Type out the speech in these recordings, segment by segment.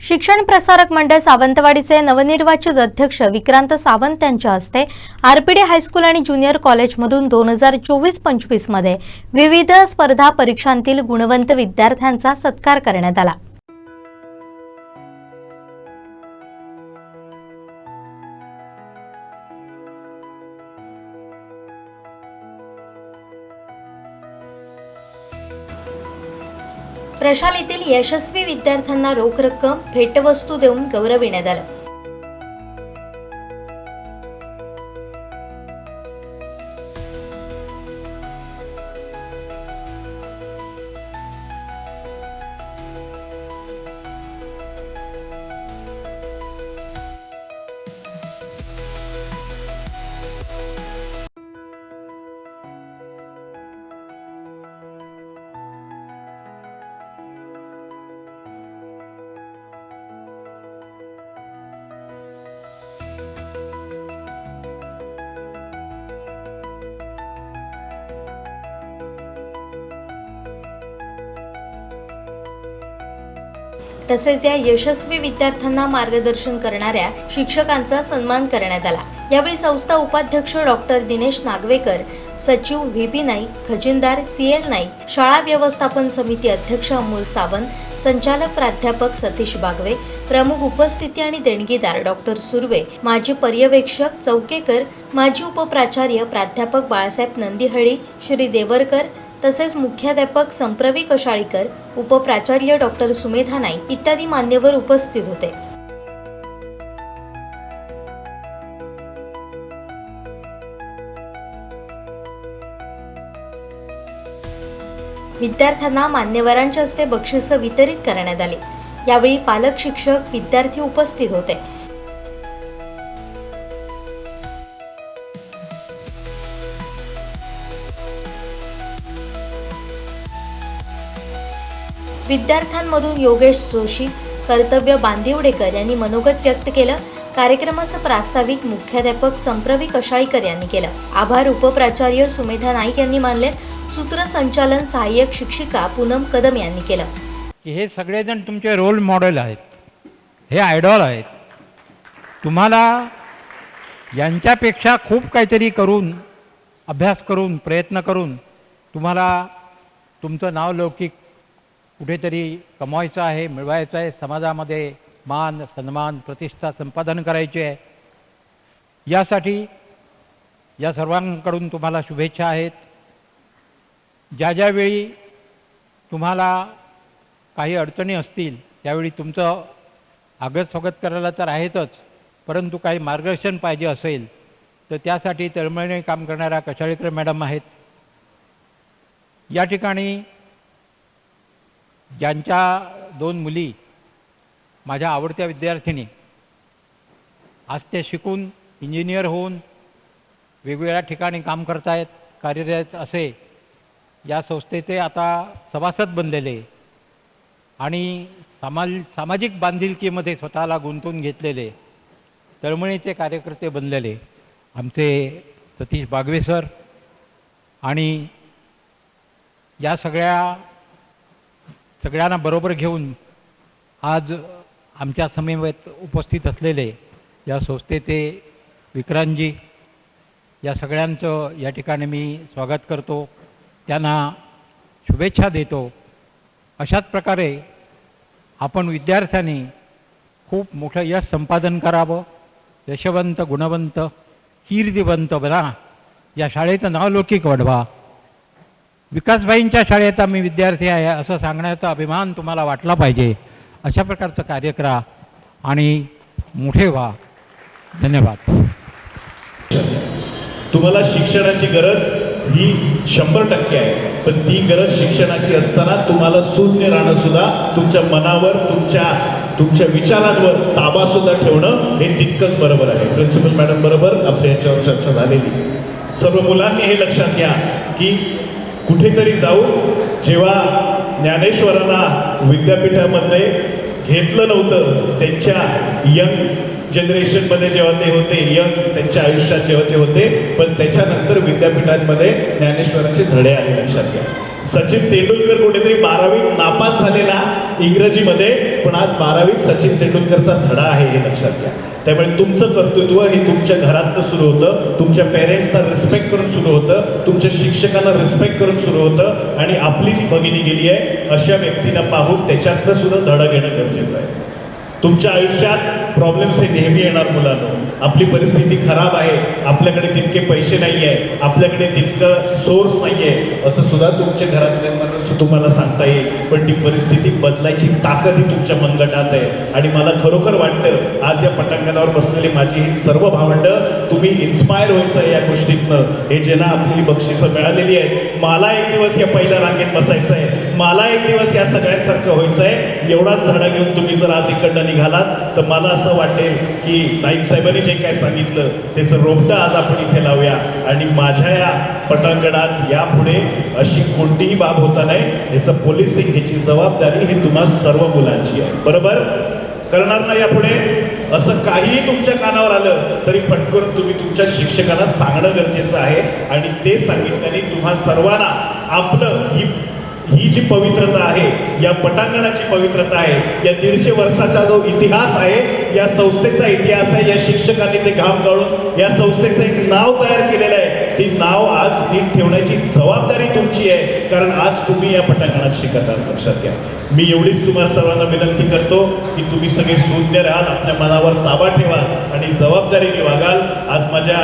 शिक्षण प्रसारक मंडळ सावंतवाडीचे नवनिर्वाचित अध्यक्ष विक्रांत सावंत यांच्या हस्ते आरपीडी हायस्कूल आणि ज्युनियर कॉलेजमधून दोन हजार चोवीस पंचवीसमध्ये विविध स्पर्धा परीक्षांतील गुणवंत विद्यार्थ्यांचा सत्कार करण्यात आला. प्रशालेतील यशस्वी विद्यार्थ्यांना रोख रक्कम भेटवस्तू देऊन गौरविण्यात आलं. तसेच या यशस्वी विद्यार्थ्यांना मार्गदर्शन करणाऱ्या शिक्षकांचा सन्मान करण्यात आला. यावेळी संस्था उपाध्यक्ष डॉक्टर दिनेश नागवेकर सचिव व्ही पी नाईक खजिनदार सी एल नाईक शाळा व्यवस्थापन समिती अध्यक्ष अमोल सावंत संचालक प्राध्यापक सतीश बागवे प्रमुख उपस्थिती आणि देणगीदार डॉक्टर सुर्वे माजी पर्यवेक्षक चौकेकर माजी उपप्राचार्य प्राध्यापक बाळासाहेब नंदीहळी श्री देवरकर तसेच मुख्याध्यापक संप्रवी कशाळीकर उपप्राचार्य डॉक्टर सुमेधा नाईक इत्यादी मान्यवर उपस्थित होते. विद्यार्थ्यांना मान्यवरांच्या हस्ते बक्षिसं वितरित करण्यात आली. यावेळी पालक शिक्षक विद्यार्थी उपस्थित होते. विद्यार्थ्यांमधून योगेश जोशी कर्तव्य बांदिवडेकर यांनी मनोगत व्यक्त केलं. कार्यक्रमाचं प्रास्ताविक मुख्याध्यापक संप्रवी कशाळीकर यांनी केलं. आभार उपप्राचार्य सुमेधा नाईक यांनी मानले. सूत्रसंचालन सहाय्यक शिक्षिका पूनम कदम यांनी केलं. की हे सगळेजण तुमचे रोल मॉडेल आहेत. हे आयडॉल आहेत. तुम्हाला यांच्यापेक्षा खूप काहीतरी करून अभ्यास करून प्रयत्न करून तुम्हाला तुमचं नाव लौकिक कुठेतरी कमवायचं आहे मिळवायचं आहे समाजामध्ये मान सन्मान प्रतिष्ठा संपादन करायची आहे. यासाठी या सर्वांकडून तुम्हाला शुभेच्छा आहेत. ज्या ज्यावेळी तुम्हाला काही अडचणी असतील त्यावेळी तुमचं आगत स्वागत करायला तर आहेतच परंतु काही मार्गदर्शन पाहिजे असेल तर त्यासाठी तळमळीने काम करणाऱ्या कशाळीकर मॅडम आहेत. या ठिकाणी ज्यांच्या दोन मुली माझ्या आवडत्या विद्यार्थिनी. आज ते शिकून इंजिनियर होऊन वेगवेगळ्या ठिकाणी काम करतायत कार्यरत असे. या संस्थेचे आता सभासद बनलेले. आणि समाज सामाजिक बांधिलकीमध्ये स्वतःला गुंतवून घेतलेले. तळमळीचे कार्यकर्ते बनलेले. आमचे सतीश बागवे सर आणि या सगळ्या सगळ्यांना बरोबर घेऊन आज आमच्या समेत उपस्थित असलेले या संस्थेचे विक्रांतजी या सगळ्यांचं या ठिकाणी मी स्वागत करतो. त्यांना शुभेच्छा देतो. अशाच प्रकारे आपण विद्यार्थ्यांनी खूप मोठं यश संपादन करावं. यशवंत गुणवंत कीर्तिवंत बना. या शाळेचं नाव लौकिक वाढवा. विकासबाईंच्या शाळेत आम्ही विद्यार्थी आहे असं सांगण्याचा अभिमान तुम्हाला वाटला पाहिजे. अशा प्रकारचं कार्य करा आणि मोठे व्हा. धन्यवाद. तुम्हाला शिक्षणाची गरज ही शंभर टक्के आहे. पण ती गरज शिक्षणाची असताना तुम्हाला शून्य राहणं सुद्धा तुमच्या मनावर तुमच्या तुमच्या विचारांवर ताबा सुद्धा ठेवणं हे तितकंच बरोबर आहे. प्रिन्सिपल मॅडम बरोबर आपल्या याच्यावर चर्चा झालेली. सर्व मुलांनी हे लक्षात घ्या की कुठेतरी जाऊ जेव्हा ज्ञानेश्वरांना विद्यापीठामध्ये घेतलं नव्हतं त्यांच्या यंग जनरेशनमध्ये जेव्हा ते होते यंग त्यांच्या आयुष्यात जेव्हा ते होते पण त्याच्यानंतर विद्यापीठांमध्ये ज्ञानेश्वरांचे धडे आले लक्षात घ्या. सचिन तेंडुलकर कुठेतरी बारावीत नापास झालेला इंग्रजीमध्ये पण आज बारावीत सचिन तेंडुलकरचा धडा आहे हे लक्षात घ्या. त्यामुळे तुमचं कर्तृत्व हे तुमच्या घरातनं सुरू होतं तुमच्या पेरेंट्सना रिस्पेक्ट करून सुरू होतं तुमच्या शिक्षकांना रिस्पेक्ट करून सुरू होतं आणि आपली जी भगिनी गेली आहे अशा व्यक्तीला पाहून त्याच्यातनं सुद्धा धडा घेणं गरजेचं आहे. तुमच्या आयुष्यात प्रॉब्लेम्स हे नेहमी येणार मुलांनो. आपली परिस्थिती खराब आहे आपल्याकडे तितके पैसे नाही आहे आपल्याकडे तितकं सोर्स नाही आहे असं सुद्धा तुमच्या घरातल्या तुम्हाला सांगता येईल. पण ती परिस्थिती बदलायची ताकद ही तुमच्या मनगटात आहे. आणि मला खरोखर वाटतं आज या पटांगणावर बसलेली माझी ही सर्व भावंडं तुम्ही इन्स्पायर व्हायचं या गोष्टीतनं. हे ज्यांना आपली बक्षिसं मिळालेली आहेत मला एक दिवस या पहिल्या रांगेत बसायचं आहे. मला एक दिवस या सगळ्यांसारखं व्हायचं आहे एवढाच धडा घेऊन तुम्ही जर आज इकडनं निघालात तर मला असं वाटेल की नाईक साहेबांनी जे काय सांगितलं त्याचं रोपटं आज आपण इथे लावूया. आणि माझ्या या पटांगणात यापुढे अशी कोणतीही बाब होता नाही याचं पोलिसिंग ह्याची जबाबदारी ही तुम्हा सर्व मुलांची आहे. बरोबर? करणार नाही यापुढे? असं काहीही तुमच्या कानावर आलं तरी पटकन तुम्ही तुमच्या शिक्षकांना सांगणं गरजेचं आहे. आणि ते सांगितल्याने तुम्हा सर्वांना आपलं ही ही जी पवित्रता आहे या पटांगणाची पवित्रता आहे या दीडशे वर्षाचा जो इतिहास आहे या संस्थेचा इतिहास आहे या शिक्षकांनी ते घाम काढून या संस्थेचं एक नाव तयार केलेलं आहे. ती नाव आज नीट ठेवण्याची जबाबदारी तुमची आहे कारण आज तुम्ही या पटांगणात शिकत आहात लक्षात घ्या. मी एवढीच तुम्हाला सर्वांना विनंती करतो की तुम्ही सगळे शून्य राहाल आपल्या मनावर ताबा ठेवाल आणि जबाबदारीने वागाल. आज माझ्या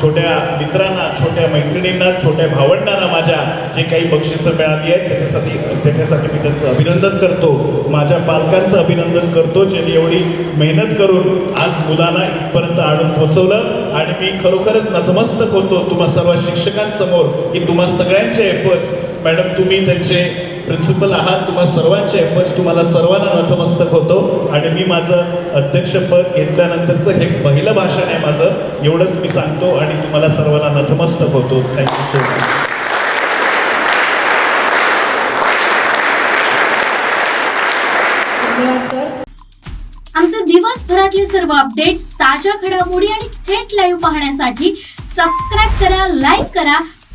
छोट्या मित्रांना छोट्या मैत्रिणींना छोट्या भावंडांना माझ्या जे काही बक्षिसं मिळाली आहेत त्याच्यासाठी त्याच्यासाठी मी त्यांचं अभिनंदन करतो. माझ्या पालकांचं अभिनंदन करतो ज्यांनी एवढी मेहनत करून आज मुलांना इथपर्यंत आणून पोचवलं आणि मी खरोखरच नतमस्तक होतो. तुम्हा सर्व शिक्षकांसमोर की तुम्हा सगळ्यांचे एफर्ट्स मॅडम तुम्ही त्यांचे प्रिन्सिपल आहात. तुम्हा सर्वांचे एफर्ट्स तुम्हाला सर्वांना नतमस्तक होतो. आणि मी माझं अध्यक्षपद घेतल्यानंतरचं हे पहिलं भाषण आहे माझं एवढंच मी सांगतो आणि तुम्हाला सर्वांना नतमस्तक होतो. थँक्यू सो मच आमचे दिवसभरातले सर्व अपडेट्स ताज्या घडामोडी आणि थेट लाईव्ह पाहण्यासाठी सबस्क्राईब करा लाईक करा